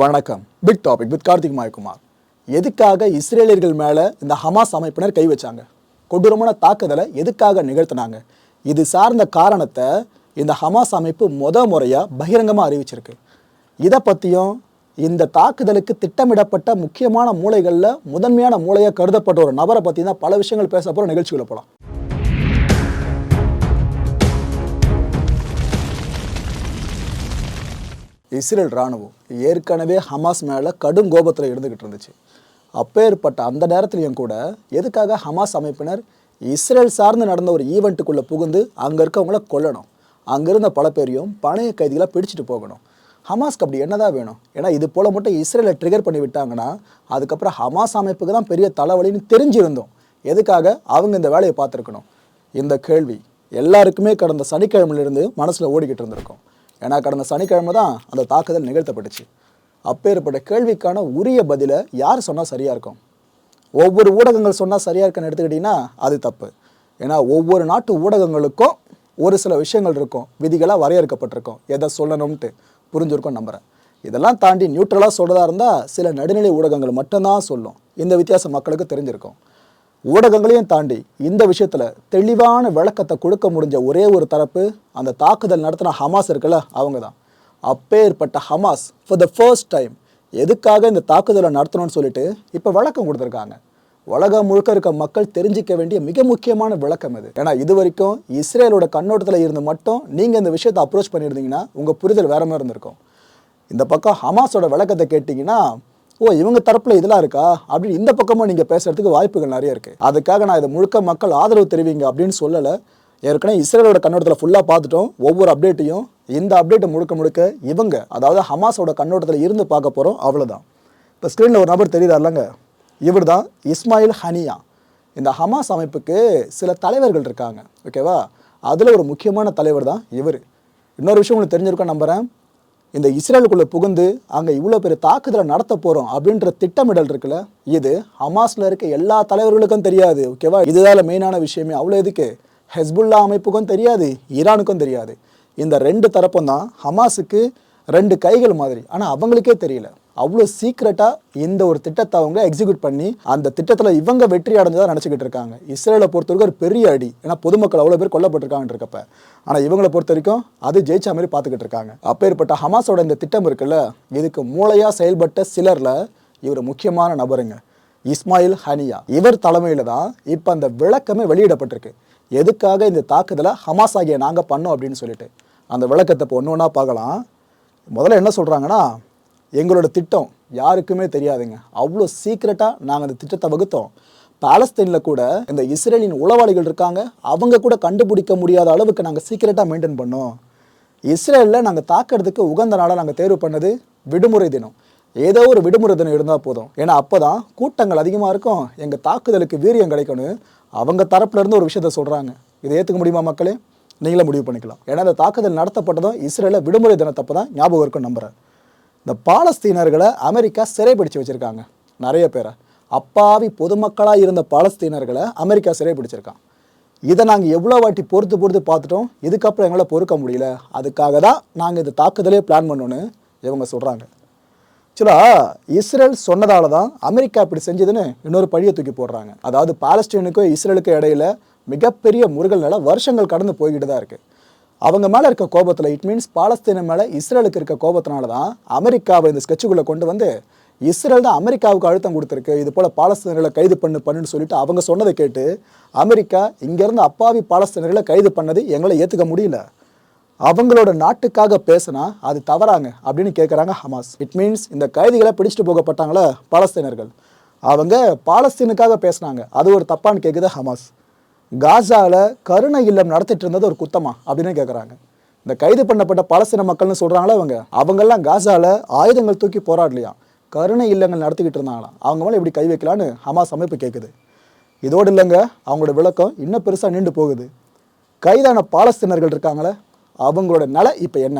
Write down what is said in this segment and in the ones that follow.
வணக்கம். Big topic with Karthik Mayakumar. எதுக்காக இஸ்ரேலியர்கள் மேலே இந்த ஹமாஸ் அமைப்பினர் கை வச்சாங்க? கொடூரமான தாக்குதலை எதுக்காக நிகழ்த்தினாங்க? இது சார்ந்த காரணத்தை இந்த ஹமாஸ் அமைப்பு முத முறையாக பகிரங்கமாக அறிவிச்சிருக்கு. இதை பற்றியும் இந்த தாக்குதலுக்கு திட்டமிடப்பட்ட முக்கியமான மூளைகளில் முதன்மையான மூளையாக கருதப்பட்ட ஒரு நபரை பற்றி தான் பல விஷயங்கள் பேச போகிற நிகழ்ச்சிகளை போகலாம் இஸ்ரேல் ராணுவம் ஏற்கனவே ஹமாஸ் மேலே கடும் கோபத்தில் இருந்துக்கிட்டு இருந்துச்சு. அப்பேற்பட்ட அந்த நேரத்துலையும் கூட எதுக்காக ஹமாஸ் அமைப்பினர் இஸ்ரேல் சார்ந்து நடந்த ஒரு ஈவெண்ட்டுக்குள்ளே புகுந்து அங்கே இருக்கவங்கள கொல்லணும். அங்கே இருந்த பல பேரையும் பணைய கைதிகளாக பிடிச்சிட்டு போகணும். ஹமாஸ்க்கு அப்படி என்னதான் வேணும்? ஏன்னா இது போல் மட்டும் இஸ்ரேலை ட்ரிகர் பண்ணி விட்டாங்கன்னா அதுக்கப்புறம் ஹமாஸ் அமைப்புக்கு தான் பெரிய தலைவலின்னு தெரிஞ்சிருந்தோம். எதுக்காக? அவங்க இந்த வேலையை பார்த்துருக்கணும். இந்த கேள்வி எல்லாருக்குமே கடந்த சனிக்கிழமையிலிருந்து மனசில் ஓடிக்கிட்டு இருந்திருக்கோம். ஏன்னா கடந்த சனிக்கிழமை தான் அந்த தாக்குதல் நிகழ்த்தப்பட்டுச்சு. அப்பேற்பட்ட கேள்விக்கான உரிய பதிலை யார் சொன்னால் சரியாக இருக்கும்? ஒவ்வொரு ஊடகங்கள் சொன்னால் சரியாக இருக்குன்னு எடுத்துக்கிட்டிங்கன்னா அது தப்பு. ஏன்னா ஒவ்வொரு நாட்டு ஊடகங்களுக்கும் ஒரு சில விஷயங்கள் இருக்கும். விதிகளாக வரையறுக்கப்பட்டிருக்கும். எதை சொல்லணும்ன்ட்டு புரிஞ்சிருக்கும் நம்புகிறேன் இதெல்லாம் தாண்டி நியூட்ரலாக சொல்கிறதா இருந்தால் சில நடுநிலை ஊடகங்கள் மட்டும்தான் சொல்லும். இந்த வித்தியாசம் மக்களுக்கு தெரிஞ்சிருக்கும். ஊடகங்களையும் தாண்டி இந்த விஷயத்தில் தெளிவான விளக்கத்தை கொடுக்க முடிஞ்ச ஒரே ஒரு தரப்பு அந்த தாக்குதல் நடத்தின ஹமாஸ் இருக்குல்ல அவங்க தான் அப்பேற்பட்ட Hamas for the first time எதுக்காக இந்த தாக்குதலை நடத்தணும்னு சொல்லிட்டு இப்போ விளக்கம் கொடுத்துருக்காங்க. உலகம் முழுக்க இருக்க மக்கள் தெரிஞ்சிக்க வேண்டிய மிக முக்கியமான விளக்கம் இது. ஏன்னா இது வரைக்கும் இஸ்ரேலோட கண்ணோட்டத்தில் இருந்து மட்டும் நீங்கள் இந்த விஷயத்தை அப்ரோச் பண்ணியிருந்தீங்கன்னா உங்கள் புரிதல் வேற மாதிரி இருந்திருக்கும். இந்த பக்கம் ஹமாஸோட விளக்கத்தை கேட்டிங்கன்னா ஓ இவங்க தரப்பில் இதெல்லாம் இருக்கா? அப்படின்னு இந்த பக்கமும் நீங்கள் பேசுறதுக்கு வாய்ப்புகள் நிறைய இருக்குது அதுக்காக நான் இதை முழுக்க மக்கள் ஆதரவு தெரிவிங்க அப்படின்னு சொல்லலை. ஏற்கனவே இஸ்ரேலோட கண்ணோட்டத்தில் ஃபுல்லாக பார்த்துட்டோம். ஒவ்வொரு அப்டேட்டையும் இந்த அப்டேட்டை முழுக்க முழுக்க இவங்க அதாவது ஹமாஸோட கண்ணோட்டத்தில் இருந்து பார்க்க போகிறோம் அவ்வளோதான் இப்போ ஸ்க்ரீனில் ஒரு நபர் தெரியுறாருலங்க இவர் தான் இஸ்மாயில் ஹனியா. இந்த ஹமாஸ் அமைப்புக்கு சில தலைவர்கள் இருக்காங்க. ஓகேவா? அதில் ஒரு முக்கியமான தலைவர் தான் இவர். இன்னொரு விஷயம் உங்களுக்கு தெரிஞ்சிருக்கோம் நம்புகிறேன் இந்த இஸ்ரேலுக்குள்ளே புகுந்து அங்கே இவ்வளோ பெரிய தாக்குதலை நடத்த போகிறோம் அப்படின்ற திட்டமிடல் இருக்குல்ல? இது ஹமாஸில் இருக்க எல்லா தலைவர்களுக்கும் தெரியாது ஓகேவா இதுதான் மெயினான விஷயமே. அவ்வளோ எதுக்கு? ஹெஸ்புல்லா அமைப்புக்கும் தெரியாது ஈரானுக்கும் தெரியாது. இந்த ரெண்டு தரப்பும் தான் ஹமாஸுக்கு ரெண்டு கைகள் மாதிரி. ஆனால் அவங்களுக்கே தெரியல. அவ்வளோ சீக்ரெட்டாக இந்த ஒரு திட்டத்தை அவங்க எக்ஸிக்யூட் பண்ணி அந்த திட்டத்தில் இவங்க வெற்றி அடைஞ்சதாக நினச்சிக்கிட்டு இருக்காங்க. இஸ்ரேலை பொறுத்த வரைக்கும் ஒரு பெரிய அடி. ஏன்னா பொதுமக்கள் அவ்வளோ பேர் கொல்லப்பட்டிருக்காங்கன்னு இருக்கப்ப. ஆனால் இவங்களை பொறுத்த வரைக்கும் அது ஜெயிச்சா மாதிரி பார்த்துக்கிட்டு இருக்காங்க. அப்பேற்பட்ட ஹமாஸோட இந்த திட்டம் இருக்குல்ல இதுக்கு மூளையாக செயல்பட்ட சிலரில் இவர் முக்கியமான நபருங்க. இஸ்மாயில் ஹனியா. இவர் தலைமையில் தான் இப்போ அந்த விளக்கமே வெளியிடப்பட்டிருக்கு. எதுக்காக இந்த தாக்குதலை ஹமாஸ் ஆகிய நாங்கள் பண்ணோம் அப்படின்னு சொல்லிட்டு. அந்த விளக்கத்தை இப்போ ஒன்று ஒன்றா பார்க்கலாம். முதல்ல என்ன சொல்கிறாங்கன்னா எங்களோட திட்டம் யாருக்குமே தெரியாதுங்க. அவ்வளோ சீக்ரெட்டாக நாங்கள் அந்த திட்டத்தை வகுத்தோம். பாலஸ்தீனில் கூட இந்த இஸ்ரேலின் உளவாளிகள் இருக்காங்க. அவங்க கூட கண்டுபிடிக்க முடியாத அளவுக்கு நாங்கள் சீக்ரெட்டாக மெயின்டைன் பண்ணோம். இஸ்ரேலில் நாங்கள் தாக்கிறதுக்கு உகந்த நாளாக நாங்கள் தேர்வு பண்ணது விடுமுறை தினம். ஏதோ ஒரு விடுமுறை தினம் இருந்தால் போதும். ஏன்னா அப்போ தான் கூட்டங்கள் அதிகமாக இருக்கும். எங்கள் தாக்குதலுக்கு வீரியம் கிடைக்கணும். அவங்க தரப்புலேருந்து ஒரு விஷயத்த சொல்கிறாங்க இதை ஏற்றுக்க முடியுமா மக்களே? நீங்களே முடிவு பண்ணிக்கலாம். ஏன்னா அந்த தாக்குதல் நடத்தப்பட்டதும் இஸ்ரேலில் விடுமுறை தினத்தப்போ தான் ஞாபகம் இருக்கும் நம்புகிறேன் இந்த பாலஸ்தீனர்களை அமெரிக்கா சிறைப்பிடிச்சு வச்சுருக்காங்க. நிறைய பேரை. அப்பாவி பொதுமக்களாக இருந்த பாலஸ்தீனர்களை அமெரிக்கா சிறைப்பிடிச்சிருக்கான் இதை நாங்கள் எவ்வளோ வாட்டி பொறுத்து பொறுத்து பார்த்துட்டோம். இதுக்கப்புறம் எங்களால் பொறுக்க முடியல. அதுக்காக தான் நாங்கள் இந்த தாக்குதலே பிளான் பண்ணோன்னு இவங்க சொல்கிறாங்க ஆக்சுவலாக இஸ்ரேல் சொன்னதால தான் அமெரிக்கா இப்படி செஞ்சதுன்னு இன்னொரு பழியை தூக்கி போடுறாங்க. அதாவது பாலஸ்தீனுக்கும் இஸ்ரேலுக்கும் இடையில மிகப்பெரிய முருகல் நிலை வருஷங்கள் கடந்து போய்கிட்டு தான் இருக்குது அவங்க மேலே இருக்க கோபத்தில் இட் மீன்ஸ் பாலஸ்தீன மேலே இஸ்ரேலுக்கு இருக்க கோபத்தினால தான் அமெரிக்காவை இந்த ஸ்கெட்சுக்குள்ளே கொண்டு வந்து இஸ்ரேல் தான் அமெரிக்காவுக்கு அழுத்தம் கொடுத்துருக்கு. இது போல் பாலஸ்தீனர்களை கைது பண்ணு பண்ணுன்னு சொல்லிட்டு அவங்க சொன்னதை கேட்டு அமெரிக்கா இங்கேருந்து அப்பாவி பாலஸ்தீனர்களை கைது பண்ணது எங்களை ஏற்றுக்க முடியல. அவங்களோட நாட்டுக்காக பேசினா அது தவறாங்க அப்படின்னு கேட்குறாங்க ஹமாஸ். இட் மீன்ஸ் இந்த கைதிகளை பிடிச்சிட்டு போகப்பட்டாங்களே பாலஸ்தீனர்கள். அவங்க பாலஸ்தீனுக்காக பேசுனாங்க. அது ஒரு தப்பான்னு கேட்குது ஹமாஸ். காசாவில் கருணை இல்லம் நடத்திட்டு இருந்தது ஒரு குத்தமா அப்படின்னு கேட்குறாங்க இந்த கைது பண்ணப்பட்ட பாலஸ்தீன மக்கள்னு சொல்கிறாங்களே அவங்க அவங்கெல்லாம் காசாவில் ஆயுதங்கள் தூக்கி போராடலையா? கருணை இல்லங்கள் நடத்திக்கிட்டு இருந்தாங்களாம் அவங்க மேலே இப்படி கை வைக்கலான்னு ஹமாஸ் அமைப்பு கேட்குது இதோடு இல்லைங்க அவங்களோட விளக்கம் இன்னும் பெருசாக நீண்டு போகுது. கைதான பாலஸ்தீனர்கள் இருக்காங்களே அவங்களோட நிலை இப்போ என்ன?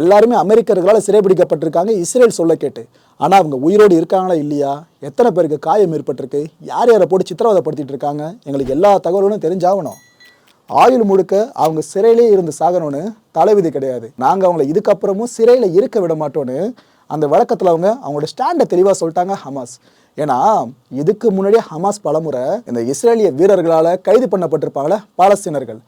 எல்லாருமே அமெரிக்கர்களால் சிறைபிடிக்கப்பட்டிருக்காங்க. இஸ்ரேல் சொல்ல கேட்டு. ஆனால் அவங்க உயிரோடு இருக்காங்களா இல்லையா? எத்தனை பேருக்கு காயம் ஏற்பட்டிருக்கு? யார் யாரை போட்டு சித்திரவதைப்படுத்திட்டு இருக்காங்க எங்களுக்கு எல்லா தகவலும் தெரிஞ்சாகணும். ஆயுள் முழுக்க அவங்க சிறையிலே இருந்து சாகணும்னு தலைவிதி கிடையாது. நாங்கள் அவங்கள இதுக்கப்புறமும் சிறையில் இருக்க விட மாட்டோன்னு அந்த வழக்கத்தில் அவங்க அவங்களோட ஸ்டாண்டை தெளிவாக சொல்லிட்டாங்க ஹமாஸ். ஏன்னா இதுக்கு முன்னாடியே ஹமாஸ் பலமுறை இந்த இஸ்ரேலிய வீரர்களால் கைது பண்ணப்பட்டிருப்பாங்களே பாலஸ்தீனர்கள்.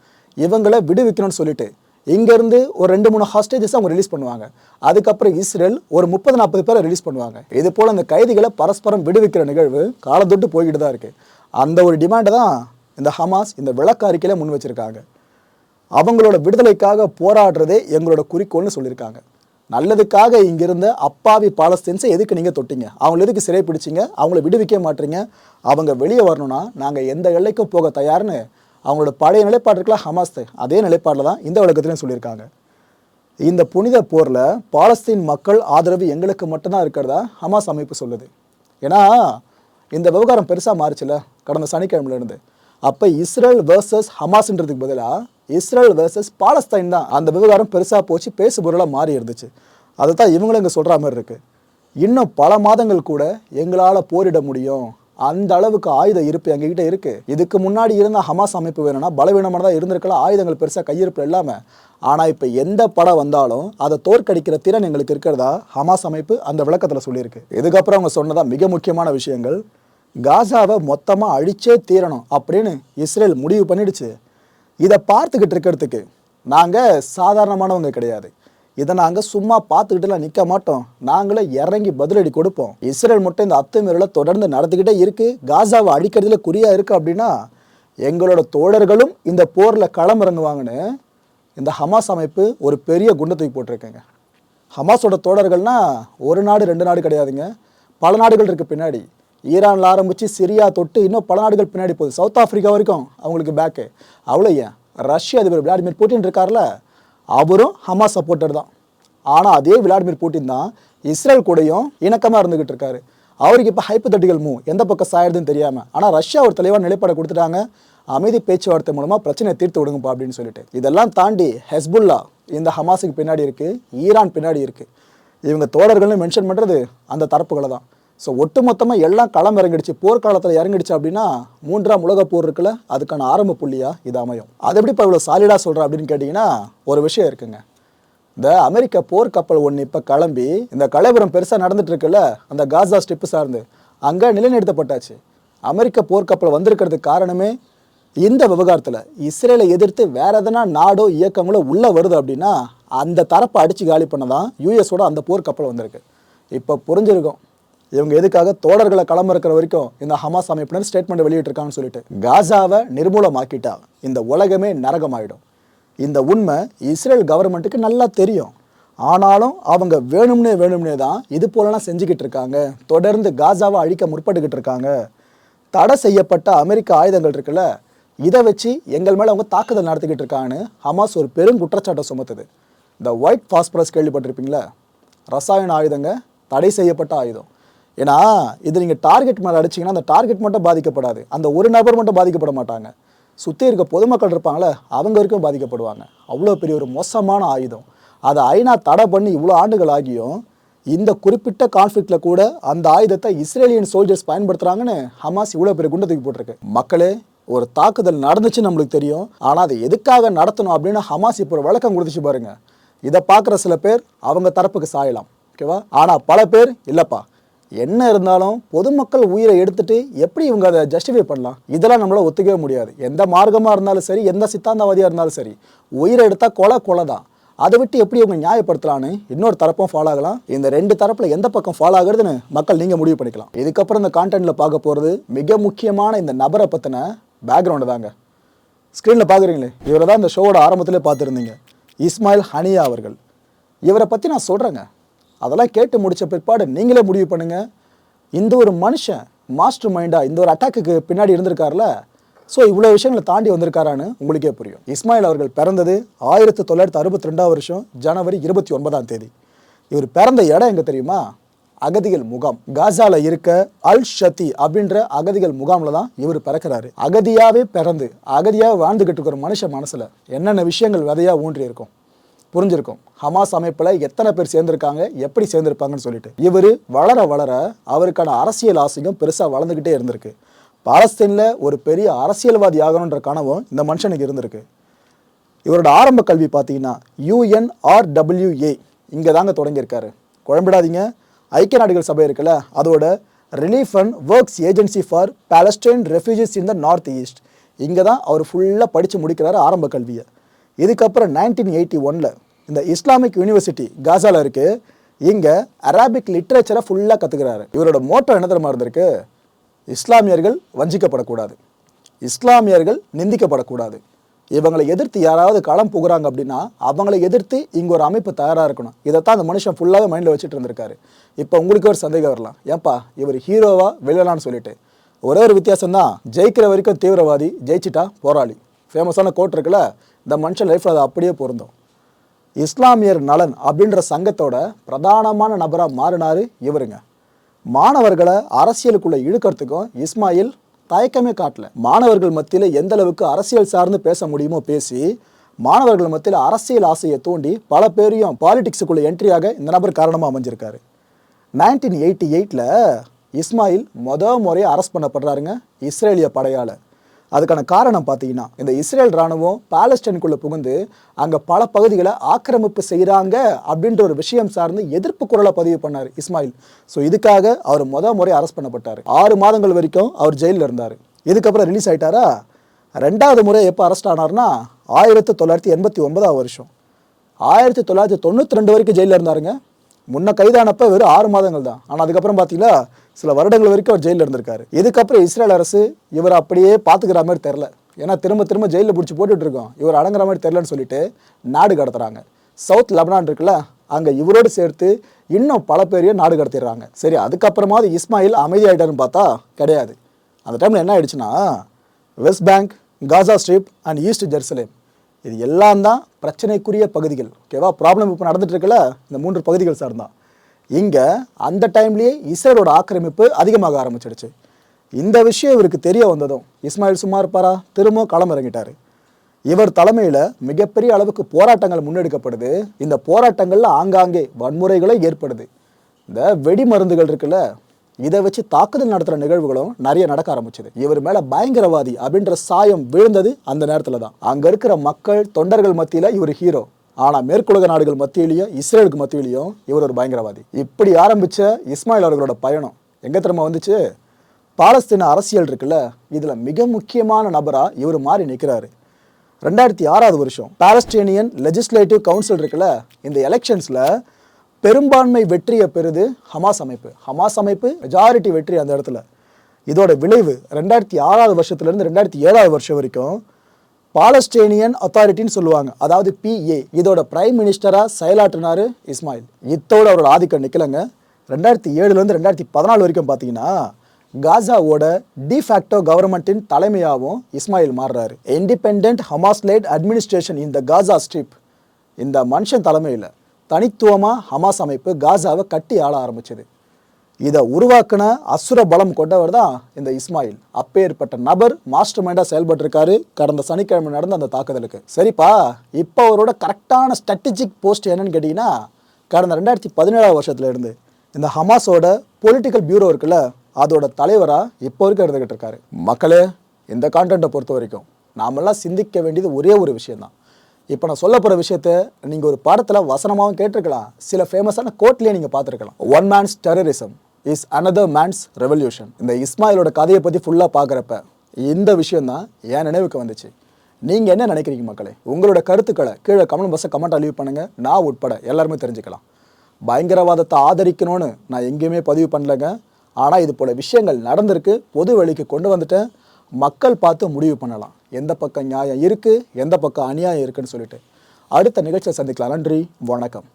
இவங்களை விடுவிக்கணும்னு சொல்லிட்டு இங்கேருந்து ஒரு ரெண்டு மூணு ஹாஸ்டேஜஸ் அவங்க ரிலீஸ் பண்ணுவாங்க. அதுக்கப்புறம் இஸ்ரேல் ஒரு முப்பது நாற்பது பேரை ரிலீஸ் பண்ணுவாங்க. இது போல் அந்த கைதிகளை பரஸ்பரம் விடுவிக்கிற நிகழ்வு காலத்தொட்டு போய்கிட்டு தான் இருக்குது அந்த ஒரு டிமாண்டை தான் இந்த ஹமாஸ் இந்த விளக்க அறிக்கையில் முன் வச்சிருக்காங்க. அவங்களோட விடுதலைக்காக போராடுறதே எங்களோட குறிக்கோள்னு சொல்லியிருக்காங்க. நல்லதுக்காக இங்கிருந்த அப்பாவி பாலஸ்தீன்ஸை எதுக்கு நீங்கள் தொட்டிங்க? அவங்கள எதுக்கு சிறை பிடிச்சிங்க அவங்கள விடுவிக்க மாட்டீங்க? அவங்க வெளியே வரணும்னா நாங்கள் எந்த எல்லைக்கும் போக தயார்னு அவங்களோட பழைய நிலைப்பாடு இருக்குல்ல ஹமாஸ் அதே நிலைப்பாடில் தான் இந்த விளக்கத்துலையும் சொல்லியிருக்காங்க. இந்த புனித போரில் பாலஸ்தீன் மக்கள் ஆதரவு எங்களுக்கு மட்டும்தான் இருக்கிறதா ஹமாஸ் அமைப்பு சொல்லுது. ஏன்னா இந்த விவகாரம் பெருசாக மாறுச்சுல கடந்த சனிக்கிழமையிலேருந்து. அப்போ இஸ்ரேல் வேர்சஸ் ஹமாஸ்ன்றதுக்கு பதிலாக இஸ்ரேல் வேர்சஸ் பாலஸ்தீன் தான் அந்த விவகாரம் பெருசாக போச்சு பேசு பொருளாக மாறி இருந்துச்சு. அதை தான் இவங்களும் இங்கே சொல்கிற மாதிரி இருக்குது இன்னும் பல மாதங்கள் கூட எங்களால் போரிட முடியும். அந்த அளவுக்கு ஆயுத இருப்பு எங்ககிட்ட இருக்கு. இதுக்கு முன்னாடி இருந்த ஹமாஸ் அமைப்பு வேணும்னா பலவீனமானதா இருந்திருக்கலாம். ஆயுதங்கள் பெருசாக கையிருப்பு இல்லாமல் ஆனால் இப்போ எந்த படம் வந்தாலும் அதை தோற்கடிக்கிற திறன் எங்களுக்கு இருக்கிறதா ஹமாஸ் அமைப்பு அந்த விளக்கத்தில் சொல்லியிருக்கு. இதுக்கப்புறம் அவங்க சொன்னதா மிக முக்கியமான விஷயங்கள். காசாவை மொத்தமாக அழிச்சே தீரணும் அப்படின்னு இஸ்ரேல் முடிவு பண்ணிடுச்சு. இதை பார்த்துக்கிட்டு இருக்கிறதுக்கு நாங்கள் சாதாரணமானவங்க கிடையாது. இதை நாங்கள் சும்மா பார்த்துக்கிட்டுலாம் நிற்க மாட்டோம். நாங்களே இறங்கி பதிலடி கொடுப்போம். இஸ்ரேல் மட்டும் இந்த அத்துமீறலை தொடர்ந்து நடந்துக்கிட்டே இருக்குது காசாவை அடிக்கிறதுல குறியாக இருக்குது அப்படின்னா எங்களோட தோழர்களும் இந்த போரில் களமிறங்குவாங்கன்னு இந்த ஹமாஸ் அமைப்பு ஒரு பெரிய குண்டை தூக்கி போட்டிருக்கேங்க. ஹமாஸோட தோழர்கள்னா ஒரு நாடு ரெண்டு நாடு கிடையாதுங்க. பல நாடுகள் இருக்குது பின்னாடி. ஈரானில் ஆரம்பிச்சு சிரியா தொட்டு இன்னும் பல நாடுகள் பின்னாடி போகுது. சவுத் ஆஃப்ரிக்கா வரைக்கும் அவங்களுக்கு பேக்கு அவ்வளோ ஏன்? ரஷ்ய அதிபர் விளாடிமிர் புட்டின் இருக்கார்ல? அவரும் ஹமாஸ் சப்போர்ட்டர் தான். ஆனால் அதே விளாடிமிர் புட்டின் தான் இஸ்ரேல் கூடயும் இணக்கமாக இருந்துக்கிட்டு இருக்காரு. அவருக்கு இப்போ ஹைப்பத்தட்டிகள் மூவ் எந்த பக்கம் சாயிடுதுன்னு தெரியாமல் ஆனால் ரஷ்யா ஒரு தலைவர் நிலைப்பாடை கொடுத்துட்டாங்க. அமைதி பேச்சுவார்த்தை மூலமாக பிரச்சனையை தீர்த்து விடுங்கப்பா அப்படின்னு சொல்லிட்டு. இதெல்லாம் தாண்டி ஹெஸ்புல்லா இந்த ஹமாஸுக்கு பின்னாடி இருக்குது ஈரான் பின்னாடி இருக்குது இவங்க தோழர்கள்னு மென்ஷன் பண்ணுறது அந்த தரப்புகளை தான் ஸோ ஒட்டுமொத்தமாக எல்லாம் களம் இறங்கிடுச்சு. போர்க்காலத்தில் இறங்கிடுச்சு அப்படின்னா மூன்றாம் உலக போர் இருக்குல்ல அதுக்கான ஆரம்ப புள்ளியாக இது அமையும். அது எப்படி இப்போ இவ்வளோ சாலிடாக சொல்கிறேன் அப்படின்னு கேட்டிங்கன்னா ஒரு விஷயம் இருக்குங்க. இந்த அமெரிக்க போர்க்கப்பல் ஒன்று இப்போ கிளம்பி இந்த கலைபுரம் பெருசாக நடந்துட்டு இருக்குல்ல அந்த காசா ஸ்ட்ரிப்பு சார்ந்து அங்கே நிலைநிறுத்தப்பட்டாச்சு. அமெரிக்க போர்க்கப்பல் வந்திருக்கிறதுக்கு காரணமே இந்த விவகாரத்தில் இஸ்ரேலை எதிர்த்து வேற எதனா நாடோ இயக்கங்களோ உள்ளே வருது அப்படின்னா அந்த தரப்பை அடித்து காலி பண்ண தான் யூஎஸோட அந்த போர்க்கப்பல் வந்திருக்கு. இப்போ புரிஞ்சிருக்கும். இவங்க எதுக்காக தோடர்களை களம் இருக்கிற வரைக்கும் இந்த ஹமாஸ் அமைப்பினர் ஸ்டேட்மெண்ட் வெளியிட்டிருக்காங்கன்னு சொல்லிட்டு காசாவை நிர்மூலமாக்கிட்டா இந்த உலகமே நரகமாயிடும். இந்த உண்மை இஸ்ரேல் கவர்மெண்ட்டுக்கு நல்லா தெரியும். ஆனாலும் அவங்க வேணும்னே வேணும்னே தான் இது போலலாம் செஞ்சுக்கிட்டு இருக்காங்க. தொடர்ந்து காசாவை அழிக்க முற்பட்டுக்கிட்டு இருக்காங்க. தடை செய்யப்பட்ட அமெரிக்க ஆயுதங்கள் இருக்குல்ல இதை வச்சு எங்கள் மேலே அவங்க தாக்குதல் நடத்திக்கிட்டு இருக்காங்கன்னு ஹமாஸ் ஒரு பெரும் குற்றச்சாட்டை சுமத்துது. இந்த ஒயிட் ஃபாஸ்பரஸ் கேள்விப்பட்டிருப்பீங்களா? ரசாயன ஆயுதங்க தடை செய்யப்பட்ட ஆயுதம். ஏன்னா இது நீங்கள் டார்கெட் மேலே அடிச்சீங்கன்னா அந்த டார்கெட் மட்டும் பாதிக்கப்படாது. அந்த ஒரு நபர் மட்டும் பாதிக்கப்பட மாட்டாங்க. சுற்றி இருக்க பொதுமக்கள் இருப்பாங்களே அவங்க வரைக்கும் பாதிக்கப்படுவாங்க. அவ்வளோ பெரிய ஒரு மோசமான ஆயுதம். அதை ஐநா தடை பண்ணி இவ்வளோ ஆண்டுகள் ஆகியும் இந்த குறிப்பிட்ட கான்ஃப்ளிக்டில் கூட அந்த ஆயுதத்தை இஸ்ரேலியன் சோல்ஜர்ஸ் பயன்படுத்துகிறாங்கன்னு ஹமாஸ் இவ்வளோ பெரிய குண்டை தூக்கி போட்டிருக்கு. மக்களே ஒரு தாக்குதல் நடந்துச்சு நம்மளுக்கு தெரியும். ஆனால் அதை எதுக்காக நடத்தணும் அப்படின்னு ஹமாஸ் இப்போ ஒரு விளக்கம் கொடுத்துச்சு பாருங்க. இதை பார்க்குற சில பேர் அவங்க தரப்புக்கு சாயலாம். ஓகேவா? ஆனால் பல பேர் இல்லைப்பா என்ன இருந்தாலும் பொதுமக்கள் உயிரை எடுத்துட்டு எப்படி இவங்க அதை ஜஸ்டிஃபை பண்ணலாம்? இதெல்லாம் நம்மளால் ஒத்துக்கவே முடியாது. எந்த மார்க்கமாக இருந்தாலும் சரி எந்த சித்தாந்தவாதியாக இருந்தாலும் சரி உயிரை எடுத்தால் கொலை கொலை தான். அதை விட்டு எப்படி இவங்க நியாயப்படுத்தலான்னு இன்னொரு தரப்பும் ஃபாலோ ஆகலாம். இந்த ரெண்டு தரப்பில் எந்த பக்கம் ஃபாலோ ஆகுறதுன்னு மக்கள் நீங்கள் முடிவு பண்ணிக்கலாம். இதுக்கப்புறம் இந்த கான்டென்ட்டில் பார்க்க போகிறது மிக முக்கியமான இந்த நபரை பற்றின பேக்ரவுண்டு தாங்க. ஸ்க்ரீனில் பார்க்குறீங்களே இவரை தான் இந்த ஷோவோட ஆரம்பத்திலே பார்த்துருந்தீங்க. இஸ்மாயில் ஹனியா அவர்கள். இவரை பற்றி நான் சொல்கிறேங்க அதெல்லாம் கேட்டு முடித்த பிற்பாடு நீங்களே முடிவு பண்ணுங்கள் இந்த ஒரு மனுஷன் மாஸ்டர் மைண்டாக இந்த ஒரு அட்டாக்குக்கு பின்னாடி இருந்திருக்கார்ல? ஸோ இவ்வளோ விஷயங்களை தாண்டி வந்திருக்காரான்னு உங்களுக்கே புரியும். இஸ்மாயில் அவர்கள் பிறந்தது ஆயிரத்தி தொள்ளாயிரத்தி அறுபத்தி ரெண்டாவது வருஷம் ஜனவரி இருபத்தி ஒன்பதாம் தேதி. இவர் பிறந்த இடம் எங்கே தெரியுமா? அகதிகள் முகாம். காசால இருக்க அல் ஷத்தி அப்படின்ற அகதிகள் முகாம்ல தான் இவர் பிறக்கிறாரு. அகதியாவே பிறந்து அகதியாக வாழ்ந்துகிட்டு இருக்கிற மனுஷ மனசுல என்னென்ன விஷயங்கள் விதையா ஊன்றி இருக்கும்? புரிஞ்சிருக்கும். ஹமாஸ் அமைப்பில் எத்தனை பேர் சேர்ந்திருக்காங்க எப்படி சேர்ந்திருப்பாங்கன்னு சொல்லிட்டு. இவர் வளர வளர அவருக்கான அரசியல் ஆசையும் பெருசாக வளர்ந்துக்கிட்டே இருந்திருக்கு. பாலஸ்தீனில் ஒரு பெரிய அரசியல்வாதி ஆகணுன்ற கனவும் இந்த மனுஷனுக்கு இருந்திருக்கு. இவரோட ஆரம்ப கல்வி பார்த்தீங்கன்னா யூஎன்ஆர்டபிள்யூஏ இங்கே தாங்க தொடங்கியிருக்காரு. குழம்பிடாதீங்க. ஐக்கிய நாடுகள் சபை இருக்குல்ல அதோட relief and works agency for Palestine refugees in the north east இங்கே தான் அவர் ஃபுல்லாக படித்து முடிக்கிறாரு ஆரம்ப கல்வியை. இதுக்கப்புறம் நைன்டீன் எயிட்டி ஒனில் இந்த இஸ்லாமிக் யூனிவர்சிட்டி காசாவில் இருக்கு. இங்கே அராபிக் லிட்ரேச்சரை ஃபுல்லாக கற்றுக்கிறாரு இவரோட மோட்டோ என்ன தரமாக இருந்திருக்கு? இஸ்லாமியர்கள் வஞ்சிக்கப்படக்கூடாது. இஸ்லாமியர்கள் நிந்திக்கப்படக்கூடாது. இவங்களை எதிர்த்து யாராவது களம் புகுறாங்க அப்படின்னா அவங்களை எதிர்த்து இங்கே ஒரு அமைப்பு தயாராக இருக்கணும். இதைத்தான் அந்த மனுஷன் ஃபுல்லாகவே மைண்டில் வச்சுட்டு இருந்திருக்காரு. இப்போ உங்களுக்கு ஒரு சந்தேகம் வரலாம். ஏன்பா இவர் ஹீரோவாக வில்லனான்னு சொல்லிட்டு. ஒரே ஒரு வித்தியாசம் தான் ஜெயிக்கிற வரைக்கும் தீவிரவாதி ஜெயிச்சிட்டா போராளி. ஃபேமஸான கோட் இருக்குல்ல இந்த மனுஷன் லைஃப்பில் அது அப்படியே பொருந்தும். இஸ்லாமியர் நலன் அப்படின்ற சங்கத்தோட பிரதானமான நபராக மாறினார் இவருங்க. மாணவர்களை அரசியலுக்குள்ள இழுக்கிறதுக்கும் இஸ்மாயில் தயக்கமே காட்டல. மாணவர்கள் மத்தியில் எந்த அளவுக்கு அரசியல் சார்ந்து பேச முடியுமோ பேசி மாணவர்கள் மத்தியில் அரசியல் ஆசையை தூண்டி பல பேரையும் பாலிடிக்ஸுக்குள்ளே என்ட்ரியாக இந்த நபர் காரணமாக அமைஞ்சிருக்காரு. நைன்டீன் எயிட்டி எயிட்டில் இஸ்மாயில் மொத முறையாக அரெஸ்ட் பண்ணப்படுறாருங்க இஸ்ரேலிய படையால். அதுக்கான காரணம் பார்த்தீங்கன்னா இந்த இஸ்ரேல் ராணுவம் பாலஸ்டைனுக்குள்ளே புகுந்து அங்கே பல பகுதிகளை ஆக்கிரமிப்பு செய்கிறாங்க அப்படின்ற ஒரு விஷயம் சார்ந்து எதிர்ப்பு குரலை பதிவு பண்ணார் இஸ்மாயில். ஸோ இதுக்காக அவர் முத முறை அரெஸ்ட் பண்ணப்பட்டார். ஆறு மாதங்கள் வரைக்கும் அவர் ஜெயிலில் இருந்தார். இதுக்கப்புறம் ரிலீஸ் ஆகிட்டாரா ரெண்டாவது முறை எப்போ அரெஸ்ட் ஆனார்னா ஆயிரத்தி தொள்ளாயிரத்தி எண்பத்தி ஒன்பதாவது வருஷம். ஆயிரத்தி தொள்ளாயிரத்தி தொண்ணூற்றி ரெண்டு வரைக்கும் ஜெயிலில் இருந்தாருங்க. முன்ன கைதானப்போ வெறும் ஆறு மாதங்கள் தான். ஆனால் அதுக்கப்புறம் பார்த்தீங்களா சில வருடங்கள் வரைக்கும் அவர் ஜெயிலில் இருந்திருக்காரு. இதுக்கப்புறம் இஸ்ரேல் அரசு இவர் அப்படியே பார்த்துக்கிற மாதிரி தெரில. ஏன்னா திரும்ப திரும்ப ஜெயிலில் பிடிச்சி போட்டுட்டு இருக்கோம். இவர் அடங்குற மாதிரி தெரிலன்னு சொல்லிட்டு நாடு கடத்துறாங்க. சவுத் லெபனான் இருக்குல்ல அங்கே இவரோடு சேர்த்து இன்னும் பல பேரையும் நாடு கடத்திடுறாங்க. சரி அதுக்கப்புறமாவது இஸ்மாயில் அமைதியாயிட்டாருன்னு பார்த்தா கிடையாது. அந்த டைமில் என்ன ஆயிடுச்சுன்னா West Bank Gaza strip and East Jerusalem. இது எல்லாம் தான் பிரச்சனைக்குரிய பகுதிகள். ஓகேவா? ப்ராப்ளம் இப்போ நடந்துட்டு இருக்கல இந்த மூன்று பகுதிகள் சார் தான் இங்கே அந்த டைம்லேயே இஸ்ரேலோட ஆக்கிரமிப்பு அதிகமாக ஆரம்பிச்சிடுச்சு. இந்த விஷயம் இவருக்கு தெரிய வந்ததும் இஸ்மாயில் சும்மா இருப்பாரா? திரும்ப களமிறங்கிட்டார் இவர் தலைமையில் மிகப்பெரிய அளவுக்கு போராட்டங்கள் முன்னெடுக்கப்படுது. இந்த போராட்டங்களில் ஆங்காங்கே வன்முறைகளும் ஏற்படுது. இந்த வெடி மருந்துகள் இருக்குல்ல இதை வச்சு தாக்குதல் நடத்துகிற நிகழ்வுகளும் நிறைய நடக்க ஆரம்பிச்சது. இவர் மேலே பயங்கரவாதி அப்படின்ற சாயம் விழுந்தது அந்த நேரத்தில் தான். அங்கே இருக்கிற மக்கள் தொண்டர்கள் மத்தியில் இவர் ஹீரோ ஆனால் மேற்குலக நாடுகள் மத்தியிலையும் இஸ்ரேலுக்கு மத்தியிலையும் இவர் ஒரு பயங்கரவாதி. இப்படி ஆரம்பித்த இஸ்மாயில் அவர்களோட பயணம் எங்கே திரும்ப வந்துச்சு? பாலஸ்தீன அரசியல் இருக்குல்ல இதில் மிக முக்கியமான நபராக இவர் மாறி நிற்கிறாரு ரெண்டாயிரத்தி ஆறாவது வருஷம் பாலஸ்டீனியன் லெஜிஸ்லேட்டிவ் கவுன்சில் இருக்குல்ல இந்த எலெக்ஷன்ஸில் பெரும்பான்மை வெற்றியை பெறுது ஹமாஸ் அமைப்பு. ஹமாஸ் அமைப்பு மெஜாரிட்டி வெற்றி அந்த இடத்துல. இதோட விளைவு ரெண்டாயிரத்தி ஆறாவது வருஷத்துலேருந்து ரெண்டாயிரத்தி ஏழாவது வருஷம் வரைக்கும் பாலஸ்டீனியன் அத்தாரிட்டின்னு சொல்லுவாங்க. அதாவது பிஏ இதோட பிரைம் மினிஸ்டராக செயலாற்றினார் இஸ்மாயில். இத்தோட அவரோட ஆதிக்கம் நிற்கலங்க ரெண்டாயிரத்தி ஏழுலேருந்து ரெண்டாயிரத்தி பதினாலு வரைக்கும் பார்த்தீங்கன்னா காசாவோட டிஃபேக்டோ கவர்மெண்ட்டின் தலைமையாகவும் இஸ்மாயில் மாறுறாரு. இண்டிபெண்ட் ஹமாஸ்லேட் அட்மினிஸ்ட்ரேஷன் இந்த காசா ஸ்ட்ரிப் இந்த மனுஷன் தலைமையில் தனித்துவமாக ஹமாஸ் அமைப்பு காசாவை கட்டி ஆள ஆரம்பிச்சது. இதை உருவாக்கின அசுர பலம் கொண்டவர் தான் இந்த இஸ்மாயில். அப்பேற்பட்ட நபர் மாஸ்டர் மைண்டாக செயல்பட்டிருக்காரு. கடந்த சனிக்கிழமை நடந்த அந்த தாக்குதலுக்கு. சரிப்பா இப்போ அவரோட கரெக்டான ஸ்ட்ராட்டஜிக் போஸ்ட் என்னன்னு கேட்டிங்கன்னா கடந்த ரெண்டாயிரத்தி பதினேழாவது வருஷத்துல இருந்து இந்த ஹமாஸோட பொலிட்டிக்கல் பியூரோ இருக்குல்ல அதோட தலைவராக இப்போ வரைக்கும் இருந்துகிட்டு இருக்காரு. மக்களே இந்த கான்டென்ட்டை பொறுத்த வரைக்கும் நாமெல்லாம் சிந்திக்க வேண்டியது ஒரே ஒரு விஷயம்தான். இப்போ நான் சொல்ல போகிற விஷயத்த நீங்கள் ஒரு படத்தில் வசனமாகவும் கேட்டிருக்கலாம். சில ஃபேமஸான கோட்லேயே நீங்கள் பார்த்துருக்கலாம். One man's terrorism is another man's revolution இந்த இஸ்மாயிலோட கதையை பற்றி ஃபுல்லாக பார்க்குறப்ப இந்த விஷயந்தான் என் நினைவுக்கு வந்துச்சு. நீங்கள் என்ன நினைக்கிறீங்க மக்களே? உங்களோட கருத்துக்களை கீழே கமெண்ட் பஸ்ஸை கமெண்ட் அழிவு பண்ணுங்கள் நான் உட்பட எல்லாருமே தெரிஞ்சுக்கலாம். பயங்கரவாதத்தை ஆதரிக்கணும்னு நான் எங்கேயுமே பதிவு பண்ணலைங்க. ஆனால் இது போல் விஷயங்கள் நடந்திருக்கு. பொது வழிக்கு கொண்டு வந்துட்டேன். மக்கள் பார்த்து முடிவு பண்ணலாம். எந்த பக்கம் நியாயம் இருக்குது எந்த பக்கம் அநியாயம் இருக்குன்னு சொல்லிட்டு. அடுத்த நிகழ்ச்சியை சந்திக்கலாம். நன்றி. வணக்கம்.